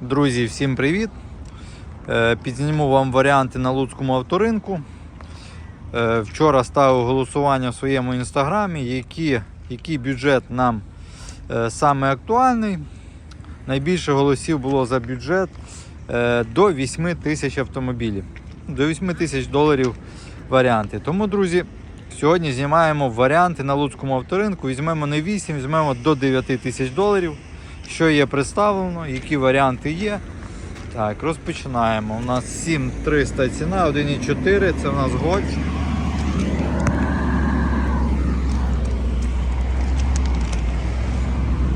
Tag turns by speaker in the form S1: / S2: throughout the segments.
S1: Друзі, всім привіт! Е, Підзніму вам варіанти на Луцькому авторинку. Е, Вчора ставив голосування в своєму інстаграмі, які, який бюджет нам е, саме актуальний. Найбільше голосів було за бюджет до 8 тисяч автомобілів. До 8 тисяч доларів варіанти. Тому, друзі, сьогодні знімаємо варіанти на Луцькому авторинку. Візьмемо не 8, візьмемо до 9 тисяч доларів. Що є представлено, які варіанти є. Так, розпочинаємо. У нас 7300 ціна, 1,4, це у нас гольф.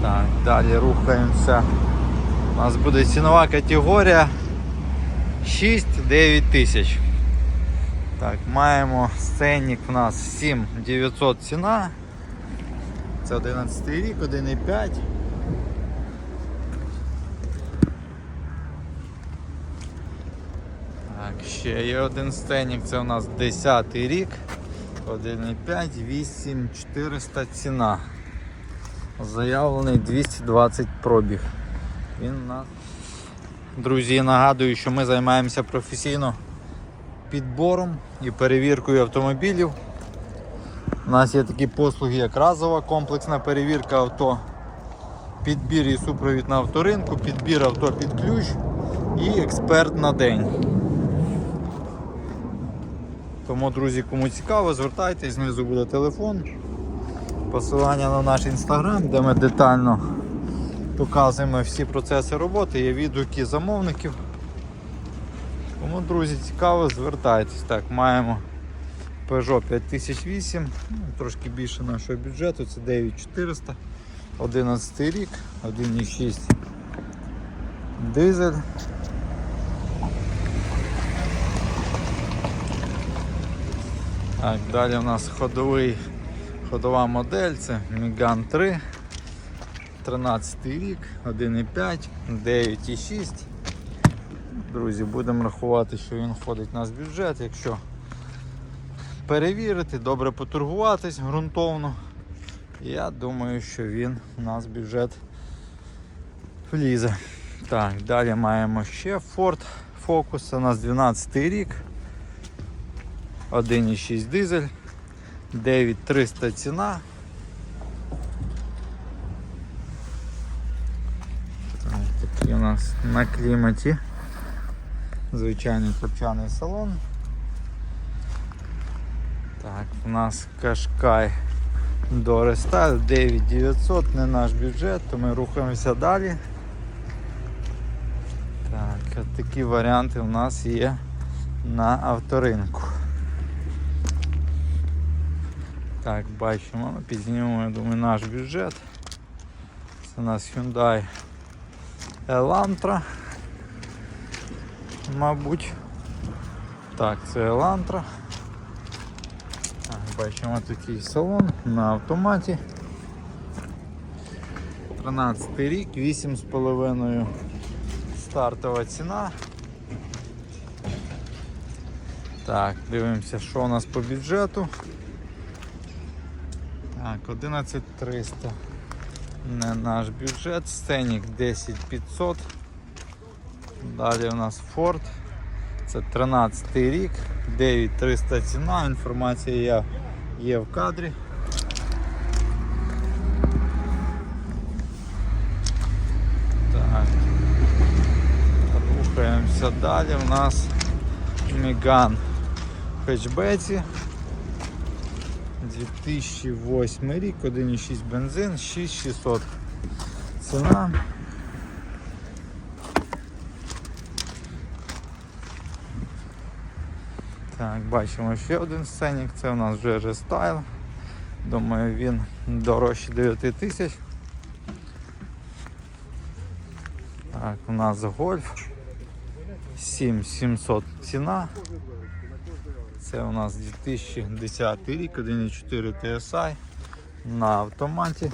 S1: Так, далі рухаємося. У нас буде цінова категорія 6-9 тисяч. Так, маємо сценник у нас 7900 ціна. Це 11 рік, 1,5. Так, ще є один стенік, це у нас 10 рік. 1,5, 8400 ціна. Заявлений 220 пробіг. Він нас. Друзі, нагадую, що ми займаємося професійно підбором і перевіркою автомобілів. У нас є такі послуги, як разова комплексна перевірка авто, підбір і супровід на авторинку, підбір авто під ключ і експерт на день. Тому, друзі, кому цікаво, звертайтесь, знизу буде телефон. Посилання на наш інстаграм, де ми детально показуємо всі процеси роботи, є відгуки замовників. Кому, друзі, цікаво, звертайтесь. Так, маємо Peugeot 5008, ну, трошки більше нашого бюджету, це 9400, 11 рік, 1,6 дизель. Так, далі у нас ходовий, ходова модель, це Megane 3, 13 рік, 1,5, 9,6. Друзі, будемо рахувати, що він входить у нас бюджет. Якщо перевірити, добре поторгуватись ґрунтовно, я думаю, що він у нас бюджет влізе. Так, далі маємо ще Ford Focus, у нас 12 рік. 1,6 дизель, 9300 ціна. Такий у нас на кліматі. Звичайний копчаний салон. Так, у нас Кашкай до Рестайл 9900, не наш бюджет, то ми рухаємося далі. Так, такі варіанти у нас є на авторинку. Так, бачимо, підзнімемо, я думаю, наш бюджет. Це у нас Hyundai Elantra. Мабуть. Так, це Elantra. Так, бачимо такий салон на автоматі. 13 рік, 8,5 стартова ціна. Так, дивимося, що у нас по бюджету. Так, 11300. Не наш бюджет. Сценік 10500. Далі у нас Ford. Це 13 рік, 9300 ціна, інформація є, в кадрі. Так. Рухаємося далі. У нас Меган в хетчбеці. 2008 рік, 1,6 бензин, 6600 ціна. Так, бачимо ще один сценік, це у нас вже рестайл. Думаю, він дорожче 9 тисяч. Так, у нас гольф 7700 ціна. Це у нас 2010 рік, 1.4 TSI на автоматі.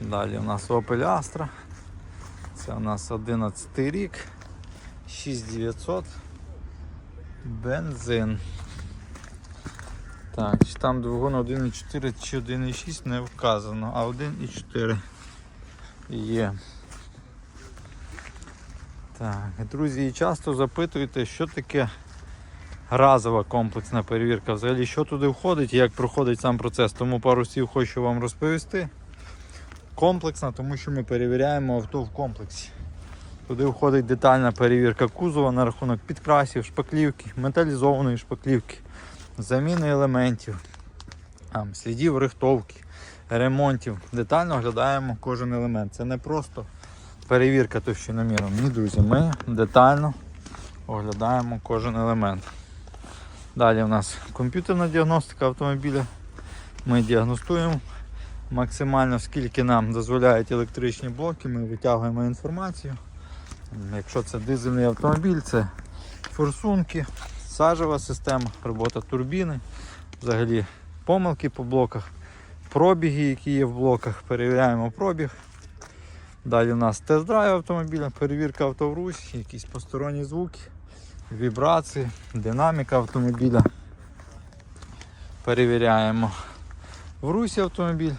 S1: Далі у нас Opel Astra. Це у нас 11 рік, 6900 бензин. Так, чи там двигун 1.4 чи 1.6 не вказано, а 1.4 є. Так, друзі, часто запитуєте, що таке разова комплексна перевірка. Взагалі, що туди входить і як проходить сам процес. Тому пару слів хочу вам розповісти. Комплексна, тому що ми перевіряємо авто в комплексі. Туди входить детальна перевірка кузова на рахунок підкрасів, шпаклівки, металізованої шпаклівки, заміни елементів, слідів рихтовки, ремонтів. Детально оглядаємо кожен елемент. Це не просто перевірка товщиноміром. Ні, друзі, ми детально оглядаємо кожен елемент. Далі у нас комп'ютерна діагностика автомобіля. Ми діагностуємо максимально, скільки нам дозволяють електричні блоки, ми витягуємо інформацію. Якщо це дизельний автомобіль, це форсунки, сажева система, робота турбіни, взагалі помилки по блоках, пробіги, які є в блоках, перевіряємо пробіг. Далі у нас тест-драйв автомобіля, перевірка авто в русі, якісь посторонні звуки, вібрації, динаміка автомобіля. Перевіряємо в русі автомобіль.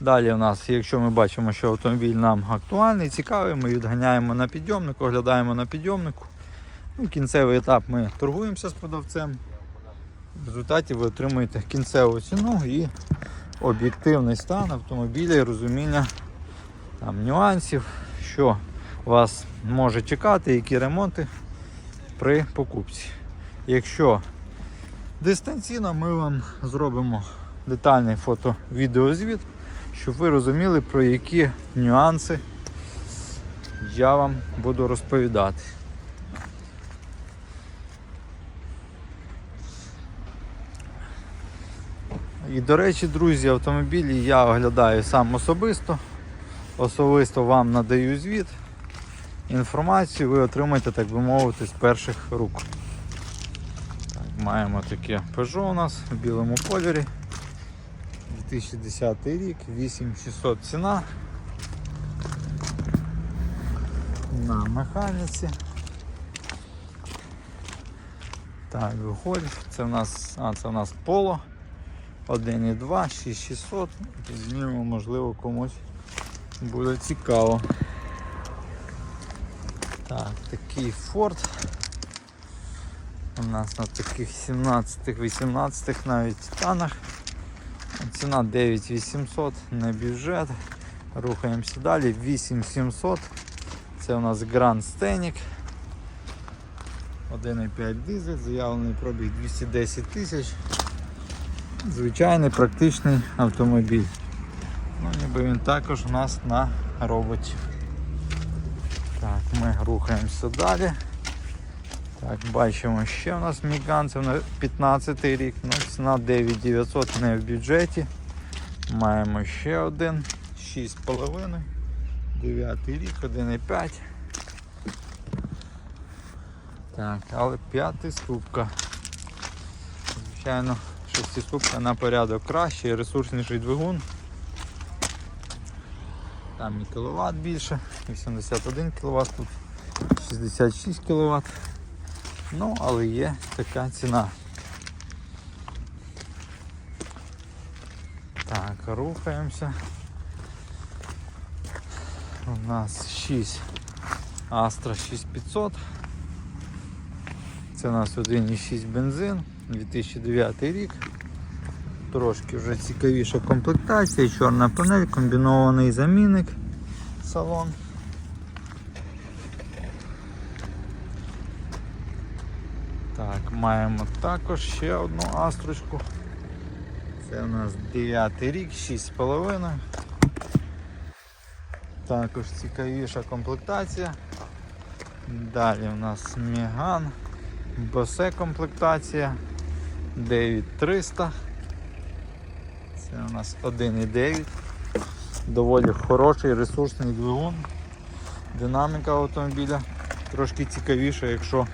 S1: Далі у нас, якщо ми бачимо, що автомобіль нам актуальний, цікавий, ми відганяємо на підйомник, оглядаємо на підйомнику. Ну, кінцевий етап ми торгуємося з продавцем. В результаті ви отримуєте кінцеву ціну і об'єктивний стан автомобіля і розуміння там, нюансів, що вас може чекати, які ремонти при покупці. Якщо дистанційно, ми вам зробимо детальний фото-відеозвіт, щоб ви розуміли, про які нюанси я вам буду розповідати. І до речі, друзі, автомобілі я оглядаю сам особисто. Особисто вам надаю звіт. Інформацію ви отримаєте, так би мовити, з перших рук. Так, маємо таке Peugeot у нас в білому кольорі. 2010 рік, 8600 ціна. На механіці. Так, гольф. Це в нас, а, це в нас поло. 1,2, 6600. Знімемо, можливо, комусь буде цікаво. Так, такий Ford. У нас на таких 17-18 навіть титанах. Ціна 9800, не бюджет. Рухаємося далі. 8700. Це у нас Grand Scenic. 1,5 дизель, заявлений пробіг 210 тисяч. Звичайний практичний автомобіль. Ну, ніби він також у нас на роботі. Так, ми рухаємося далі. Так, бачимо ще у нас Міган, на 15 рік, ну, ціна 9900 не в бюджеті. Маємо ще один, 6,5, 9 рік, 1,5. Так, але ступка. Звичайно, шестиступка на порядок кращий, ресурсніший двигун. Там і кіловат більше, 81 кВт, тут 66 кВт. Ну, але є така ціна. Так, рухаємося. У нас 6 Astra 6500. Це у нас 1,6 бензин, 2009 рік. Трошки вже цікавіша комплектація, чорна панель, комбінований замінник салон. Так, маємо також ще одну астрочку. Це у нас 9 рік, 6,5. Також цікавіша комплектація. Далі у нас Меган, Босе комплектація 9300. Це у нас 1,9. Доволі хороший ресурсний двигун. Динаміка автомобіля трошки цікавіша, якщо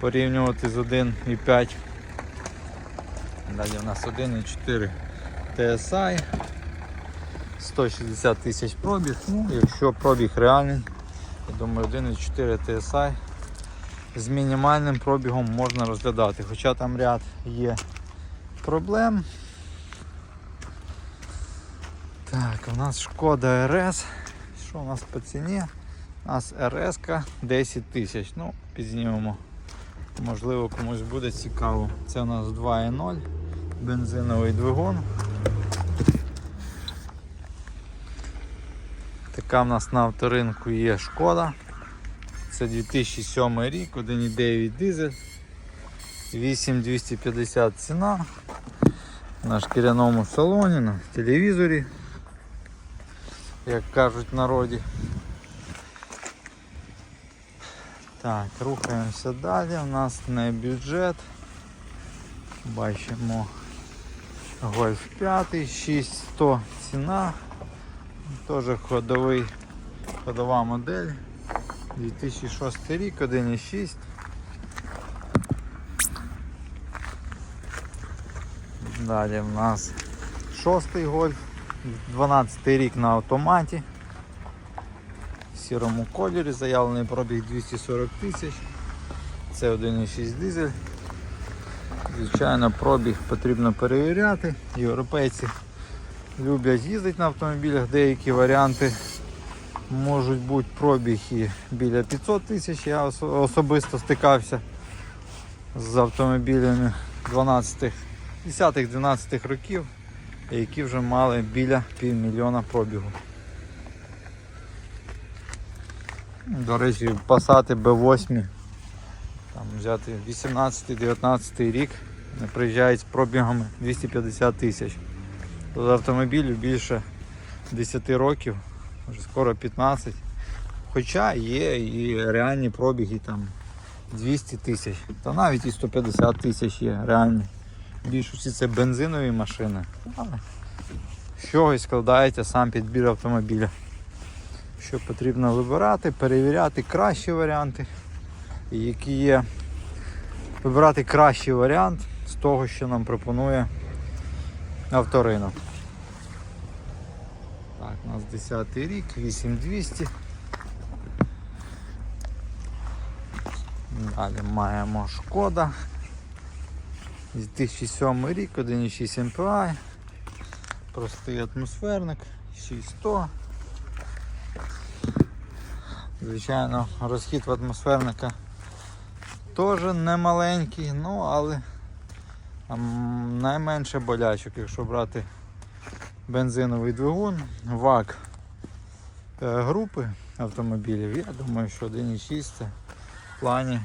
S1: порівнювати з 1,5. Далі у нас 1,4 TSI. 160 тисяч пробіг. Ну, якщо пробіг реальний, я думаю 1,4 TSI з мінімальним пробігом можна розглядати. Хоча там ряд є проблем. Так, у нас шкода РС. Що у нас по ціні? У нас РС 10 тисяч. Ну, підзнімемо. Можливо, комусь буде цікаво. Це у нас 2.0 бензиновий двигун. Така в нас на авторинку є шкода. Це 2007 рік, 1,9 дизель. 8250 ціна. На шкіряному салоні, на телевізорі, як кажуть в народі. Так, рухаємося далі. У нас не бюджет. Бачимо Гольф 5, 6100 ціна. Теж ходовий, ходова модель. 2006 рік, 1,6. Далі в нас шостий гольф, 12 рік на автоматі. В сірому кольорі, заявлений пробіг 240 тисяч. Це 1,6 дизель. Звичайно, пробіг потрібно перевіряти. Європейці люблять їздити на автомобілях, деякі варіанти можуть бути пробіг і біля 500 тисяч. Я особисто стикався з автомобілями 12 10-12 років, які вже мали біля півмільйона пробігу. До речі, Passat B8, там взяти 18-19 рік, вони приїжджають з пробігами 250 тисяч. Тут автомобілю більше 10 років, вже скоро 15. Хоча є і реальні пробіги там 200 тисяч, та навіть і 150 тисяч є реальні. Більшості це бензинові машини. Але з чогось складається сам підбір автомобіля. Що потрібно вибирати, перевіряти кращі варіанти, які є. Вибирати кращий варіант з того, що нам пропонує авторинок. Так, у нас 10 рік, 8200. Далі маємо шкода. 2007 рік, 1,6 MPI. Простий атмосферник, 6100. Звичайно, розхід в атмосферника теж не маленький, ну але найменше болячок, якщо брати бензиновий двигун, ВАК е, групи автомобілів, я думаю, що 1,6 в плані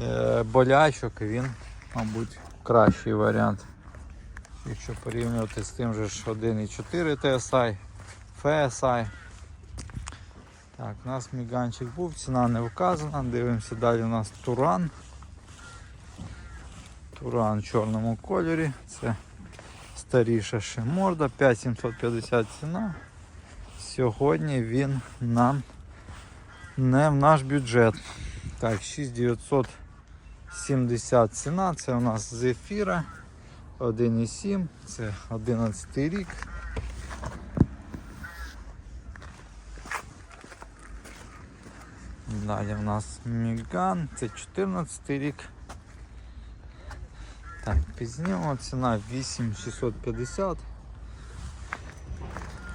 S1: е, болячок він, мабуть, кращий варіант. Якщо порівнювати з тим же ж 1,4 TSI, FSI. Так, у нас міганчик був, ціна не вказана. Дивимося далі у нас Туран. Туран в чорному кольорі. Це старіша ще морда, 5750 ціна. Сьогодні він нам не в наш бюджет. Так, 6970 ціна, це у нас зефіра 1,7, це 11 рік. Далі в нас Міган, це 14 рік. Так, пізніше ціна 8650.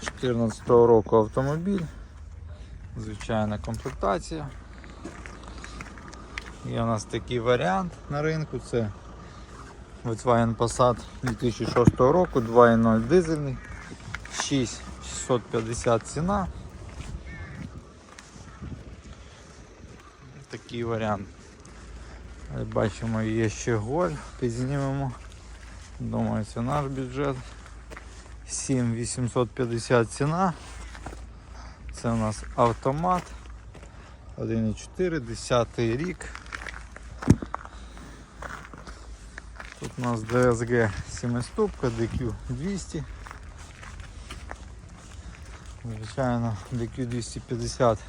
S1: 14 року автомобіль. Звичайна комплектація. Є у нас такий варіант на ринку. Це Volkswagen Passat 2006 року, 2.0 дизельний, 6650 ціна. Такий варіант. Бачимо, є ще голь, підзнімемо. Думаю, це наш бюджет. 7850 ціна. Це у нас автомат. 1,4, 10 рік. У нас DSG 7 ступка, DQ 200. Звичайно, DQ 250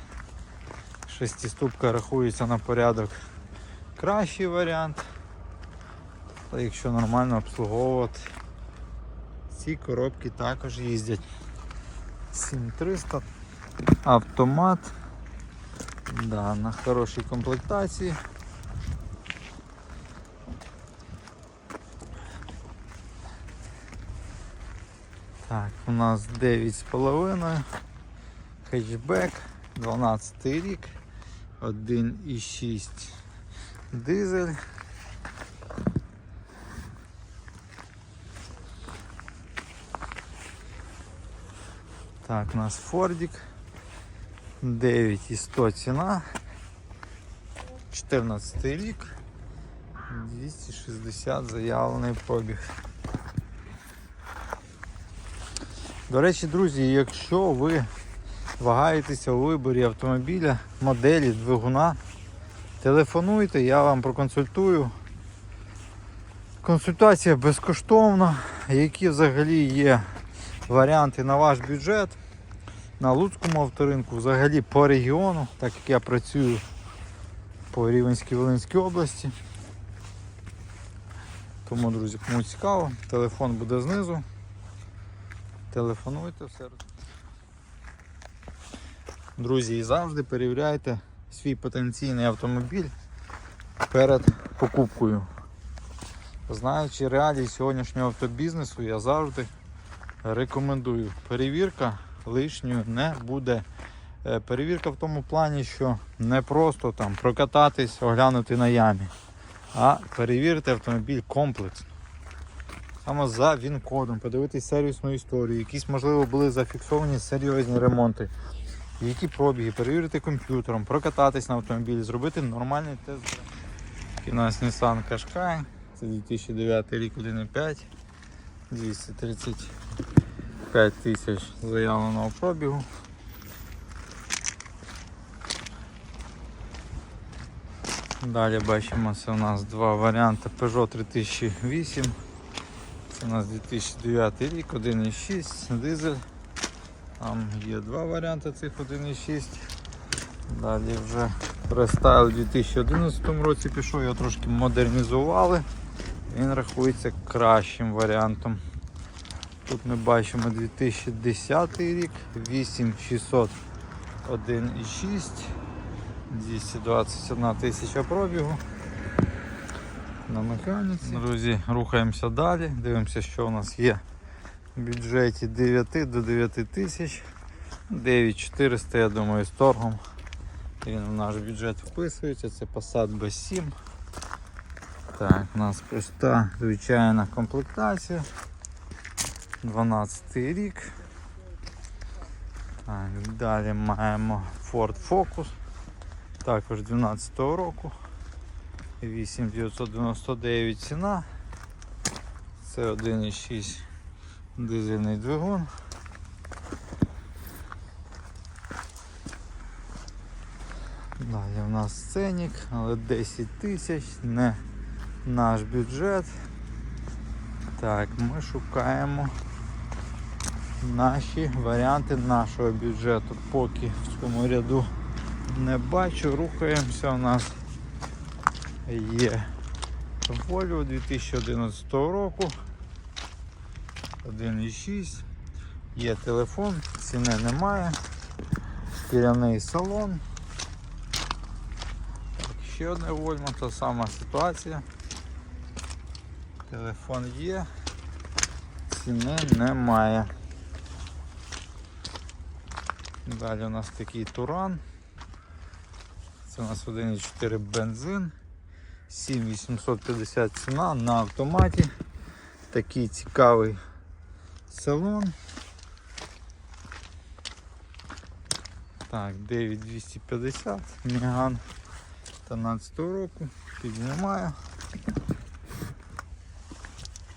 S1: шестиступка рахується на порядок кращий варіант. Та якщо нормально обслуговувати, ці коробки також їздять. 7300 автомат. Да, на хорошій комплектації. Так, у нас 9,5. Хетчбек, 12 рік, 1,6 дизель. Так, у нас Фордик. 9,100 ціна. 14 рік. 260 заявлений пробіг. До речі, друзі, якщо ви вагаєтеся у виборі автомобіля, моделі, двигуна, телефонуйте, я вам проконсультую. Консультація безкоштовна. Які взагалі є варіанти на ваш бюджет на Луцькому авторинку, взагалі по регіону, так як я працюю по Рівенській Волинській області. Тому, друзі, кому цікаво, телефон буде знизу. Телефонуйте все. Друзі, і завжди перевіряйте свій потенційний автомобіль перед покупкою. Знаючи реалії сьогоднішнього автобізнесу, я завжди рекомендую. Перевірка лишньою не буде. Е, Перевірка в тому плані, що не просто там прокататись, оглянути на ямі, а перевірити автомобіль комплексно. Саме за він-кодом, подивитись сервісну історію, якісь, можливо, були зафіксовані серйозні ремонти, які пробіги, перевірити комп'ютером, прокататись на автомобілі, зробити нормальний тест. У нас Nissan Qashqai, це 2009 рік 1.5, 235 тисяч заявленого пробігу. Далі бачимо, це у нас два варіанти. Peugeot 3008. У нас 2009 рік, 1.6 дизель. Там є два варіанти цих 1.6. Далі вже рестайл у 2011 році пішов, його трошки модернізували. Він рахується кращим варіантом. Тут ми бачимо 2010 рік, 8600 1.6, 221 тисяча пробігу. На механіці. Друзі, рухаємося далі. Дивимося, що у нас є в бюджеті 9 до 9 тисяч. 9400, я думаю, з торгом. Він в наш бюджет вписується. Це Passat B7. Так, у нас проста звичайна комплектація. 12 рік. Так, далі маємо Ford Focus. Також 12 року. 8999 ціна. Це 1,6 дизельний двигун. Далі у нас ценник, але 10 тисяч, не наш бюджет. Так, ми шукаємо наші варіанти нашого бюджету. Поки в цьому ряду не бачу, рухаємося. У нас є Volvo 2011 року. 1,6. Є телефон, ціни немає. Шкіряний салон. Ще одне Volvo, та сама ситуація. Телефон є, ціни немає. Далі у нас такий туран. Це у нас 1,4 бензин. 7850 ціна на автоматі. Такий цікавий салон. Так, 9250 Меган 13 року. Піднімаю.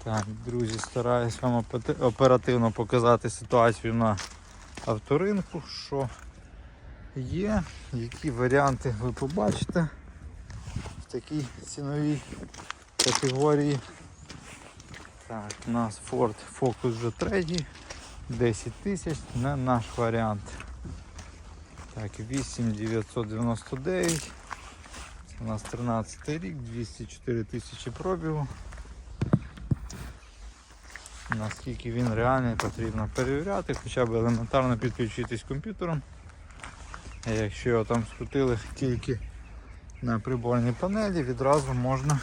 S1: Так, друзі, стараюсь вам оперативно показати ситуацію на авторинку, що є, які варіанти ви побачите в такій ціновій категорії. Так, у нас Ford Focus вже третій, 10 тисяч, не наш варіант. Так, 8999. Це у нас 13 рік, 204 тисячі пробігу. Наскільки він реальний, потрібно перевіряти, хоча б елементарно підключитись комп'ютером. Якщо його там скрутили тільки на приборній панелі, відразу можна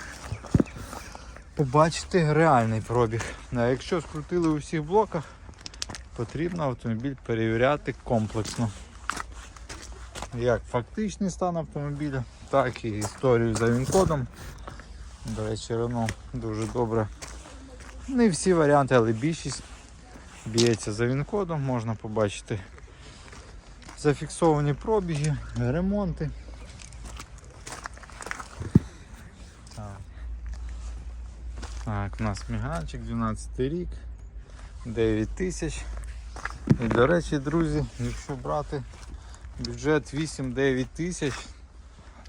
S1: побачити реальний пробіг. А якщо скрутили у всіх блоках, потрібно автомобіль перевіряти комплексно. Як фактичний стан автомобіля, так і історію за він-кодом. До речі, Renault дуже добре. Не всі варіанти, але більшість б'ється за він-кодом, можна побачити зафіксовані пробіги, ремонти. Так. Так, у нас міганчик, 12 рік, 9 тисяч. І до речі, друзі, якщо брати бюджет 8-9 тисяч,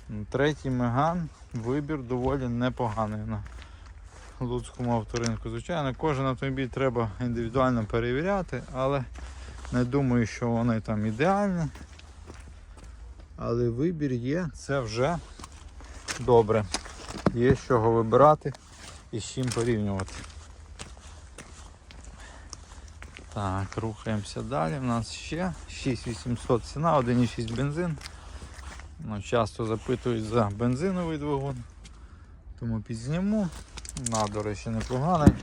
S1: ну, третій меган, вибір доволі непоганий на Луцькому авторинку. Звичайно, кожен автомобіль треба індивідуально перевіряти, але не думаю, що вони там ідеальні. Але вибір є, це вже добре. Є з чого вибирати і з чим порівнювати. Так, рухаємося далі. У нас ще 6800 ціна, 1,6 бензин. Ну, часто запитують за бензиновий двигун, тому підзніму. На, до речі, непоганий.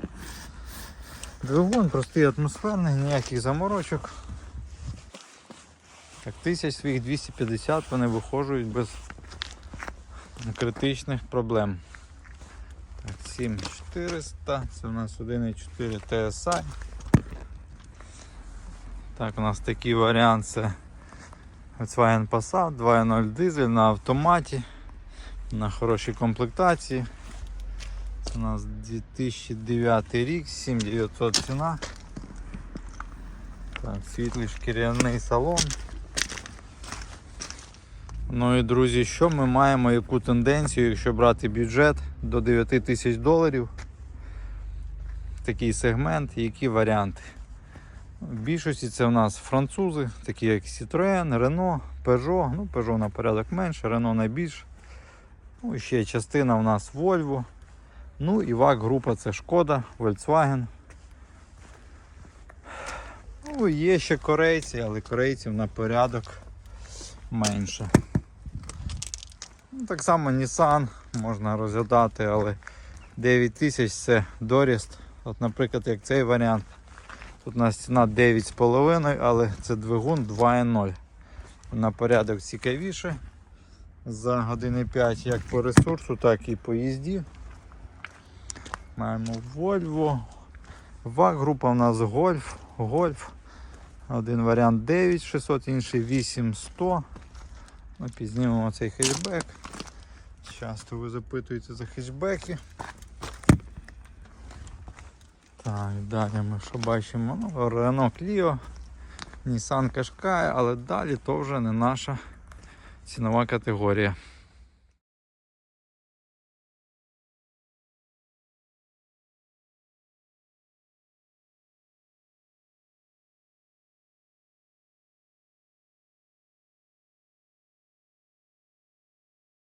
S1: Двигун простий атмосферний, ніяких заморочок. Так, тисяч своїх 250 вони виходжують без критичних проблем. Так, 7400, це у нас 1,4 TSI. Так, у нас такий варіант це Volkswagen Passat 2.0 дизель на автоматі, на хорошій комплектації. Це у нас 2009 рік, 7900 ціна. Так, світлий шкіряний салон. Ну і друзі, що ми маємо, яку тенденцію, якщо брати бюджет до 9 тисяч доларів, такий сегмент, які варіанти. В більшості це у нас французи, такі як Citroën, Renault, Peugeot, ну Peugeot на порядок менше, Renault найбільше. Ну, ще частина у нас Volvo. Ну і ВАК група це Шкода, Volkswagen. Ну, є ще корейці, але корейців на порядок менше. Ну, так само Nissan можна розглядати, але 9 тисяч це доріст. От, наприклад, як цей варіант. Тут у нас ціна 9,5, але це двигун 2.0. На порядок цікавіше. За години 5 як по ресурсу, так і по їзді. Маємо Volvo. ВАК група у нас Golf. Golf. Один варіант 9600, інший 8100. Ми цей хетчбек. Часто ви запитуєте за хетчбеки. Так, далі ми що бачимо? Ну, Renault Clio, Nissan Qashqai, але далі то вже не наша цінова категорія.